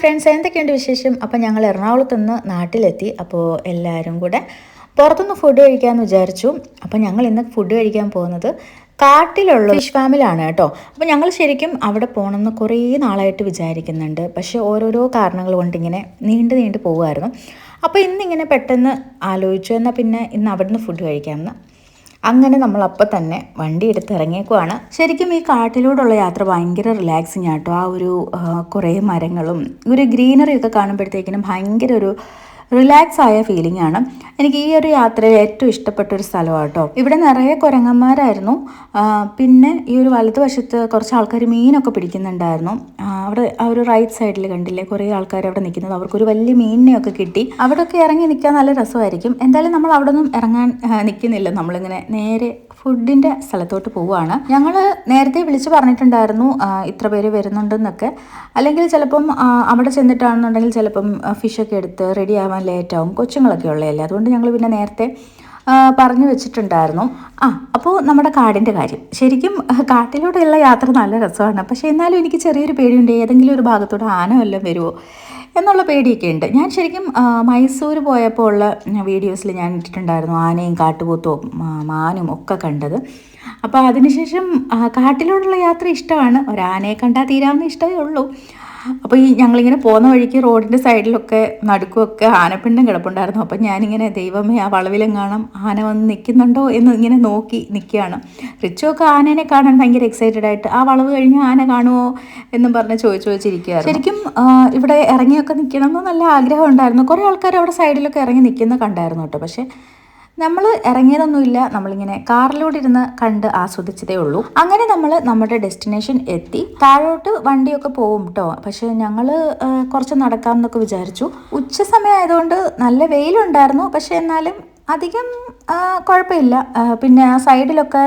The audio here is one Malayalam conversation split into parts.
ഫ്രണ്ട്സ് എന്തൊക്കെയുണ്ട് വിശേഷം? അപ്പോൾ ഞങ്ങൾ എറണാകുളത്ത് നിന്ന് നാട്ടിലെത്തി. അപ്പോൾ എല്ലാവരും കൂടെ പുറത്തുനിന്ന് ഫുഡ് കഴിക്കാമെന്ന് വിചാരിച്ചു. അപ്പോൾ ഞങ്ങൾ ഇന്ന് ഫുഡ് കഴിക്കാൻ പോകുന്നത് കാട്ടിലുള്ള ഫിഷ് ഫാമിലാണ് കേട്ടോ. അപ്പോൾ ഞങ്ങൾ ശരിക്കും അവിടെ പോകണമെന്ന് കുറേ നാളായിട്ട് വിചാരിക്കുന്നുണ്ട്. പക്ഷേ ഓരോരോ കാരണങ്ങൾ കൊണ്ട് ഇങ്ങനെ നീണ്ടു നീണ്ടു പോകുമായിരുന്നു അപ്പോൾ ഇന്നിങ്ങനെ പെട്ടെന്ന് ആലോചിച്ചു. എന്നാൽ പിന്നെ ഇന്ന് അവിടുന്ന് ഫുഡ് കഴിക്കാമെന്ന് അങ്ങനെ നമ്മൾ അപ്പം തന്നെ വണ്ടി എടുത്ത് ഇറങ്ങിയേക്കുവാണ്. ശരിക്കും ഈ കാട്ടിലൂടെയുള്ള യാത്ര ഭയങ്കര റിലാക്സിങ് ആട്ടോ. ആ ഒരു കുറേ മരങ്ങളും ഒരു ഗ്രീനറി ഒക്കെ കാണുമ്പോഴത്തേക്കിനും ഭയങ്കര ഒരു റിലാക്സ് ആയ ഫീലിംഗ് ആണ്. എനിക്ക് ഈ ഒരു യാത്രയിൽ ഏറ്റവും ഇഷ്ടപ്പെട്ട ഒരു സ്ഥലമാണ് കേട്ടോ ഇവിടെ നിറയെ കുരങ്ങന്മാരായിരുന്നു. പിന്നെ ഈ ഒരു വലതുവശത്ത് കുറച്ച് ആൾക്കാർ മീനൊക്കെ പിടിക്കുന്നുണ്ടായിരുന്നു. അവിടെ ആ ഒരു റൈറ്റ് സൈഡിൽ കണ്ടില്ലേ? കുറേ ആൾക്കാർ അവിടെ നിൽക്കുന്നത്. അവർക്കൊരു വലിയ മീനിനെയൊക്കെ കിട്ടി. അവിടെയൊക്കെ ഇറങ്ങി നിൽക്കാൻ നല്ല രസമായിരിക്കും. എന്തായാലും നമ്മൾ അവിടെ ഒന്നും ഇറങ്ങാൻ നിൽക്കുന്നില്ല. നമ്മളിങ്ങനെ നേരെ ഫുഡിന്റെ സ്ഥലത്തോട്ട് പോവുകയാണ്. ഞങ്ങൾ നേരത്തെ വിളിച്ച് പറഞ്ഞിട്ടുണ്ടായിരുന്നു ഇത്ര പേര് വരുന്നുണ്ടെന്നൊക്കെ. അല്ലെങ്കിൽ ചിലപ്പം അവിടെ ചെന്നിട്ടാണെന്നുണ്ടെങ്കിൽ ചിലപ്പം ഫിഷൊക്കെ എടുത്ത് റെഡി ആവാൻ ലേറ്റ് ആവും കൊച്ചുങ്ങളൊക്കെ ഉള്ളതല്ലേ. അതുകൊണ്ട് ഞങ്ങൾ പിന്നെ നേരത്തെ പറഞ്ഞു വെച്ചിട്ടുണ്ടായിരുന്നു. ആ അപ്പോൾ നമ്മുടെ കാടിന്റെ കാര്യം. ശരിക്കും കാട്ടിലൂടെയുള്ള യാത്ര നല്ല രസമാണ്. പക്ഷേ എന്നാലും എനിക്ക് ചെറിയൊരു പേടിയുണ്ട്. ഏതെങ്കിലും ഒരു ഭാഗത്തൂടെ ആന വല്ലതും വരുമോ എന്നുള്ള പേടിയൊക്കെ ഉണ്ട്. ഞാൻ ശരിക്കും മൈസൂർ പോയപ്പോൾ ഉള്ള വീഡിയോസിൽ ഞാൻ ഇട്ടിട്ടുണ്ടായിരുന്നു ആനയും കാട്ടുപോത്തും മാനും ഒക്കെ കണ്ടത്. അപ്പോൾ അതിനുശേഷം കാട്ടിലൂടെയുള്ള യാത്ര ഇഷ്ടമാണ്. ഒരു ആനയെ കണ്ടാൽ തീരാവുന്ന ഇഷ്ടമേ ഉള്ളൂ. അപ്പോൾ ഈ ഞങ്ങളിങ്ങനെ പോകുന്ന വഴിക്ക് റോഡിന്റെ സൈഡിലൊക്കെ നടുക്കുമൊക്കെ ആനപ്പിണ്ടം കിടപ്പുണ്ടായിരുന്നു. അപ്പം ഞാനിങ്ങനെ ദൈവമേ ആ വളവിലും കാണാം ആന വന്ന് നിൽക്കുന്നുണ്ടോ? എന്ന് ഇങ്ങനെ നോക്കി നിൽക്കുകയാണ്. റിച്ചുമൊക്കെ ആനേനെ കാണാൻ ഭയങ്കര എക്സൈറ്റഡ് ആയിട്ട് ആ വളവ് കഴിഞ്ഞ് ആന കാണുമോ എന്നും പറഞ്ഞ് ചോദിച്ചു ചോദിച്ചിരിക്കുകയാണ് ശരിക്കും ഇവിടെ ഇറങ്ങിയൊക്കെ നിൽക്കണം എന്ന് നല്ല ആഗ്രഹം ഉണ്ടായിരുന്നു. കുറേ ആൾക്കാർ അവിടെ സൈഡിലൊക്കെ ഇറങ്ങി നിൽക്കുന്ന കണ്ടായിരുന്നു കേട്ടോ. പക്ഷേ നമ്മൾ ഇറങ്ങിയതൊന്നുമില്ല. നമ്മളിങ്ങനെ കാറിലൂടെ ഇരുന്ന് കണ്ട് ആസ്വദിച്ചതേ ഉള്ളൂ. അങ്ങനെ നമ്മൾ നമ്മുടെ ഡെസ്റ്റിനേഷൻ എത്തി. താഴോട്ട് വണ്ടിയൊക്കെ പോകും കേട്ടോ പക്ഷെ ഞങ്ങൾ കുറച്ച് നടക്കാം എന്നൊക്കെ വിചാരിച്ചു. ഉച്ച സമയം ആയതുകൊണ്ട് നല്ല വെയിലുണ്ടായിരുന്നു. പക്ഷെ എന്നാലും അധികം കുഴപ്പമില്ല. പിന്നെ ആ സൈഡിലൊക്കെ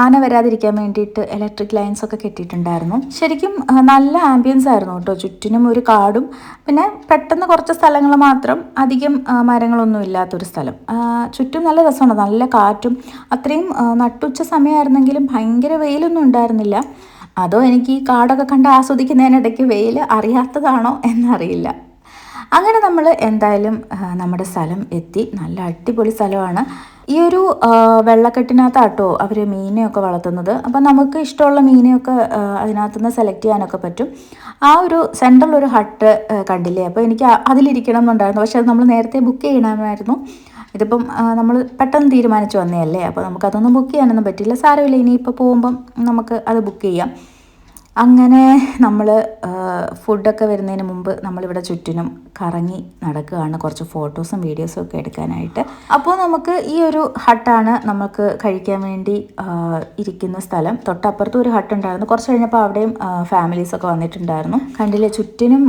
ആന വരാതിരിക്കാൻ വേണ്ടിയിട്ട് ഇലക്ട്രിക് ലൈൻസ് ഒക്കെ കെട്ടിയിട്ടുണ്ടായിരുന്നു. ശരിക്കും നല്ല ആംബിയൻസ് ആയിരുന്നു കേട്ടോ. ചുറ്റിനും ഒരു കാടും പിന്നെ പെട്ടെന്ന് കുറച്ച് സ്ഥലങ്ങൾ മാത്രം അധികം മരങ്ങളൊന്നും ഇല്ലാത്തൊരു സ്ഥലം. ചുറ്റും നല്ല രസമാണ്. നല്ല കാറ്റും അത്രയും നട്ടുച്ച സമയമായിരുന്നെങ്കിലും ഭയങ്കര വെയിലൊന്നും ഉണ്ടായിരുന്നില്ല. അതോ എനിക്ക് ഈ കാടൊക്കെ കണ്ട് ആസ്വദിക്കുന്നതിനിടയ്ക്ക് വെയിൽ അറിയാത്തതാണോ എന്നറിയില്ല. അങ്ങനെ നമ്മൾ എന്തായാലും നമ്മുടെ സ്ഥലം എത്തി. നല്ല അടിപൊളി സ്ഥലമാണ്. ഈ ഒരു വെള്ളക്കെട്ടിനകത്താട്ടോ അവർ മീനെയൊക്കെ വളർത്തുന്നത്. അപ്പം നമുക്ക് ഇഷ്ടമുള്ള മീനെയൊക്കെ ആ, അതിനകത്തുനിന്ന് സെലക്ട് ചെയ്യാനൊക്കെ പറ്റും. ആ ഒരു സെൻട്രൽ ഒരു ഹട്ട് കണ്ടില്ലേ? അപ്പോൾ എനിക്ക് അതിലിരിക്കണം എന്നുണ്ടായിരുന്നു. പക്ഷെ അത് നമ്മൾ നേരത്തെ ബുക്ക് ചെയ്യണമായിരുന്നു. ഇതിപ്പം നമ്മൾ പെട്ടെന്ന് തീരുമാനിച്ചു വന്നതല്ലേ? അപ്പോൾ നമുക്കതൊന്നും ബുക്ക് ചെയ്യാനൊന്നും പറ്റില്ല. സാരമില്ല. ഇനിയിപ്പോൾ പോകുമ്പം നമുക്ക് അത് ബുക്ക് ചെയ്യാം. അങ്ങനെ നമ്മൾ ഫുഡൊക്കെ വരുന്നതിന് മുമ്പ് നമ്മളിവിടെ ചുറ്റിനും കറങ്ങി നടക്കുകയാണ്. കുറച്ച് ഫോട്ടോസും വീഡിയോസും ഒക്കെ എടുക്കാനായിട്ട്. അപ്പോൾ നമുക്ക് ഈ ഒരു ഹട്ടാണ് നമുക്ക് കഴിക്കാൻ വേണ്ടി ഇരിക്കുന്ന സ്ഥലം. തൊട്ടപ്പുറത്തും ഒരു ഹട്ട് ഉണ്ടായിരുന്നു. കുറച്ച് കഴിഞ്ഞപ്പോൾ അവിടെയും ഫാമിലീസൊക്കെ വന്നിട്ടുണ്ടായിരുന്നു. കണ്ടില്ലേ? ചുറ്റിനും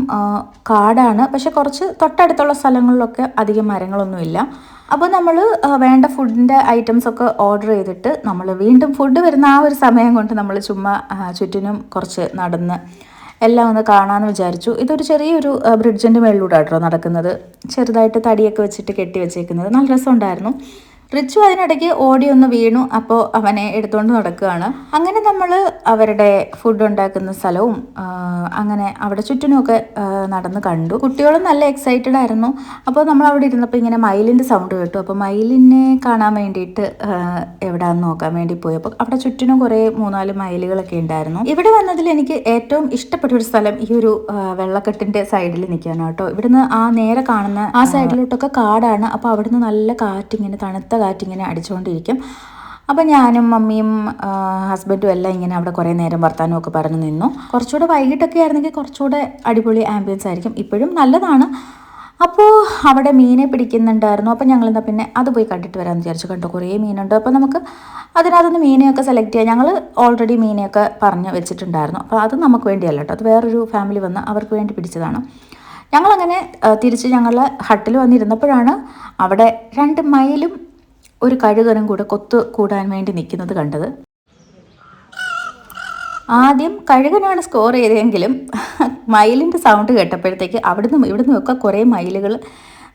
കാടാണ്. പക്ഷെ കുറച്ച് തൊട്ടടുത്തുള്ള സ്ഥലങ്ങളിലൊക്കെ അധികം മരങ്ങളൊന്നുമില്ല. അപ്പോൾ നമ്മൾ വേണ്ട ഫുഡിന്റെ ഐറ്റംസ് ഒക്കെ ഓർഡർ ചെയ്തിട്ട് നമ്മൾ വീണ്ടും ഫുഡ് വരുന്ന ആ ഒരു സമയം കൊണ്ട് നമ്മൾ ചുമ്മാ ചുറ്റിനും കുറച്ച് നടന്ന് എല്ലാം ഒന്ന് കാണാമെന്ന് വിചാരിച്ചു. ഇതൊരു ചെറിയൊരു ബ്രിഡ്ജിന്റെ മേളിലൂടെ കേട്ടോ നടക്കുന്നത്. ചെറുതായിട്ട് തടിയൊക്കെ വെച്ചിട്ട് കെട്ടി വെച്ചേക്കുന്നത്. നല്ല രസമുണ്ടായിരുന്നു. റിച്ചു അതിനിടയ്ക്ക് ഓടി ഒന്ന് വീണു അപ്പോൾ അവനെ എടുത്തുകൊണ്ട് നടക്കുകയാണ്. അങ്ങനെ നമ്മൾ അവരുടെ ഫുഡ് ഉണ്ടാക്കുന്ന സ്ഥലവും അങ്ങനെ അവിടെ ചുറ്റിനുമൊക്കെ നടന്ന് കണ്ടു. കുട്ടികളും നല്ല എക്സൈറ്റഡ് ആയിരുന്നു. അപ്പോൾ നമ്മൾ അവിടെ ഇരുന്നപ്പോൾ ഇങ്ങനെ മയിലിന്റെ സൗണ്ട് കേട്ടു. അപ്പോൾ മയിലിനെ കാണാൻ വേണ്ടിയിട്ട് എവിടെയാണെന്ന് നോക്കാൻ വേണ്ടി പോയി. അപ്പോൾ അവിടെ ചുറ്റിനും കുറേ മൂന്നാൽ മയിലുകളൊക്കെ ഉണ്ടായിരുന്നു. ഇവിടെ വന്നതിൽ എനിക്ക് ഏറ്റവും ഇഷ്ടപ്പെട്ട ഒരു സ്ഥലം ഈ ഒരു വെള്ളക്കെട്ടിന്റെ സൈഡിൽ നിൽക്കാനാണ് കേട്ടോ. ഇവിടുന്ന് ആ നേരെ കാണുന്ന ആ സൈഡിലോട്ടൊക്കെ കാടാണ്. അപ്പോൾ അവിടുന്ന് നല്ല കാറ്റിങ്ങനെ തണുത്ത കാറ്റിങ്ങനെ അടിച്ചുകൊണ്ടിരിക്കും. അപ്പം ഞാനും മമ്മിയും ഹസ്ബൻഡും എല്ലാം ഇങ്ങനെ അവിടെ കുറേ നേരം വർത്താനം ഒക്കെ പറഞ്ഞു നിന്നു. കുറച്ചുകൂടെ വൈകിട്ടൊക്കെ ആയിരുന്നെങ്കിൽ കുറച്ചുകൂടെ അടിപൊളി ആംബിയൻസ് ആയിരിക്കും. ഇപ്പോഴും നല്ലതാണ്. അപ്പോൾ അവിടെ മീനെ പിടിക്കുന്നുണ്ടായിരുന്നു. അപ്പോൾ ഞങ്ങൾ എന്നാൽ പിന്നെ അത് പോയി കണ്ടിട്ട് വരാമെന്ന് വിചാരിച്ചു. കണ്ടു കുറേ മീനുണ്ട്. അപ്പോൾ നമുക്ക് അതിനകത്തുനിന്ന് മീനെയൊക്കെ സെലക്ട് ചെയ്യാം. ഞങ്ങൾ ഓൾറെഡി മീനെയൊക്കെ പറഞ്ഞ് വെച്ചിട്ടുണ്ടായിരുന്നു. അപ്പോൾ അത് നമുക്ക് വേണ്ടിയല്ല കേട്ടോ. അത് വേറൊരു ഫാമിലി വന്ന് അവർക്ക് വേണ്ടി പിടിച്ചതാണ്. ഞങ്ങളങ്ങനെ തിരിച്ച് ഞങ്ങൾ ഹട്ടിൽ വന്നിരുന്നപ്പോഴാണ് അവിടെ രണ്ട് മയിലും ഒരു കഴുകനും കൂടെ കൊത്തു കൂടാൻ വേണ്ടി നിൽക്കുന്നത് കണ്ടത്. ആദ്യം കഴുകനാണ് സ്കോർ ചെയ്തതെങ്കിലും മയിലിന്റെ സൗണ്ട് കേട്ടപ്പോഴത്തേക്ക് അവിടുന്ന് ഇവിടുന്ന് ഒക്കെ കുറേ മയിലുകൾ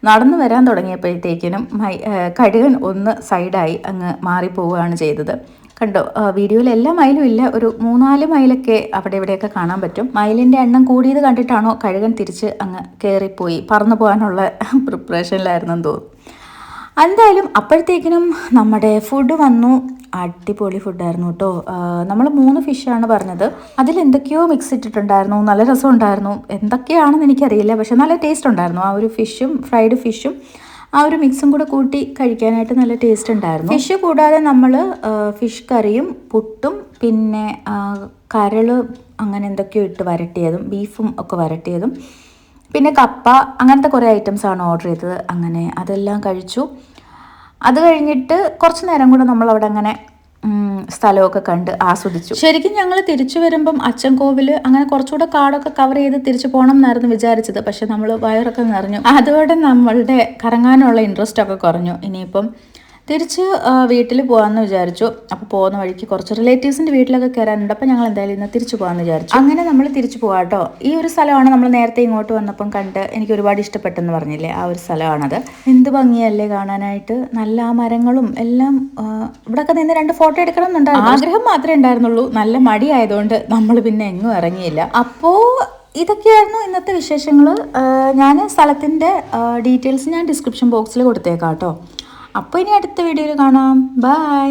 നടന്നു വരാൻ തുടങ്ങിയപ്പോഴത്തേക്കിനും മൈ കഴുകൻ ഒന്ന് സൈഡായി അങ്ങ് മാറിപ്പോവുകയാണ് ചെയ്തത്. കണ്ടോ വീഡിയോയിൽ എല്ലാ മൈലും ഇല്ല ഒരു മൂന്നാൽ മൈലൊക്കെ അവിടെ ഇവിടെയൊക്കെ കാണാൻ പറ്റും. മൈലിന്റെ എണ്ണം കൂടിയത് കണ്ടിട്ടാണോ കഴുകൻ തിരിച്ച് അങ്ങ് കയറിപ്പോയി പറന്നു പോകാനുള്ള പ്രിപ്പറേഷനിലായിരുന്നെന്ന് തോന്നുന്നു. എന്തായാലും അപ്പോഴത്തേക്കിനും നമ്മുടെ ഫുഡ് വന്നു. അടിപൊളി ഫുഡായിരുന്നു കേട്ടോ. നമ്മൾ മൂന്ന് ഫിഷാണ് പറഞ്ഞത്. അതിൽ എന്തൊക്കെയോ മിക്സ് ഇട്ടിട്ടുണ്ടായിരുന്നു. നല്ല രസം ഉണ്ടായിരുന്നു എന്തൊക്കെയാണെന്ന് എനിക്കറിയില്ല. പക്ഷെ നല്ല ടേസ്റ്റ് ഉണ്ടായിരുന്നു. ആ ഒരു ഫിഷും ഫ്രൈഡ് ഫിഷും ആ ഒരു മിക്സും കൂടെ കൂട്ടി കഴിക്കാനായിട്ട് നല്ല ടേസ്റ്റ് ഉണ്ടായിരുന്നു. ഫിഷ് കൂടാതെ നമ്മൾ ഫിഷ് കറിയും പുട്ടും പിന്നെ കരൾ അങ്ങനെ എന്തൊക്കെയോ ഇട്ട് വരട്ടിയതും ബീഫും ഒക്കെ വരട്ടിയതും. പിന്നെ കപ്പ അങ്ങനത്തെ കുറേ ഐറ്റംസ് ആണ് ഓർഡർ ചെയ്തത്. അങ്ങനെ അതെല്ലാം കഴിച്ചു. അത് കഴിഞ്ഞിട്ട് കുറച്ച് നേരം കൂടെ നമ്മൾ അവിടെ അങ്ങനെ സ്ഥലമൊക്കെ കണ്ട് ആസ്വദിച്ചു. ശരിക്കും ഞങ്ങൾ തിരിച്ചു വരുമ്പം അച്ഛൻ കോവിൽ അങ്ങനെ കുറച്ചുകൂടെ കാടൊക്കെ കവർ ചെയ്ത് തിരിച്ചു പോകണം എന്നായിരുന്നു വിചാരിച്ചത്. പക്ഷെ നമ്മൾ വയറൊക്കെ നിറഞ്ഞു. അതോടെ നമ്മളുടെ കറങ്ങാനുള്ള ഇൻട്രസ്റ്റ് ഒക്കെ കുറഞ്ഞു. ഇനിയിപ്പം തിരിച്ച് വീട്ടിൽ പോകാമെന്ന് വിചാരിച്ചു. അപ്പോൾ പോകുന്ന വഴിക്ക് കുറച്ച് റിലേറ്റീവ്സിന്റെ വീട്ടിലൊക്കെ കയറാനുണ്ട് അപ്പോൾ ഞങ്ങൾ എന്തായാലും ഇന്ന് തിരിച്ചു പോകാമെന്ന് വിചാരിച്ചു. അങ്ങനെ നമ്മൾ തിരിച്ചു പോകാം കേട്ടോ ഈ ഒരു സ്ഥലമാണ് നമ്മൾ നേരത്തെ ഇങ്ങോട്ട് വന്നപ്പം കണ്ട് എനിക്ക് ഒരുപാട് ഇഷ്ടപ്പെട്ടെന്ന് പറഞ്ഞില്ലേ? ആ ഒരു സ്ഥലമാണത്. എന്ത് ഭംഗിയല്ലേ കാണാനായിട്ട്. നല്ല ആ മരങ്ങളും എല്ലാം ഇവിടെയൊക്കെ നിന്ന് രണ്ട് ഫോട്ടോ എടുക്കണം എന്നുണ്ടായിരുന്നു ആഗ്രഹം മാത്രമേ ഉണ്ടായിരുന്നുള്ളൂ. നല്ല മടി ആയതുകൊണ്ട് നമ്മൾ പിന്നെ എങ്ങും ഇറങ്ങിയില്ല. അപ്പോൾ ഇതൊക്കെയായിരുന്നു ഇന്നത്തെ വിശേഷങ്ങൾ ഞാൻ സ്ഥലത്തിന്റെ ഡീറ്റെയിൽസ് ഞാൻ ഡിസ്ക്രിപ്ഷൻ ബോക്സിൽ കൊടുത്തേക്കാം കേട്ടോ അപ്പോൾ ഇനി അടുത്ത വീഡിയോയിൽ കാണാം. ബൈ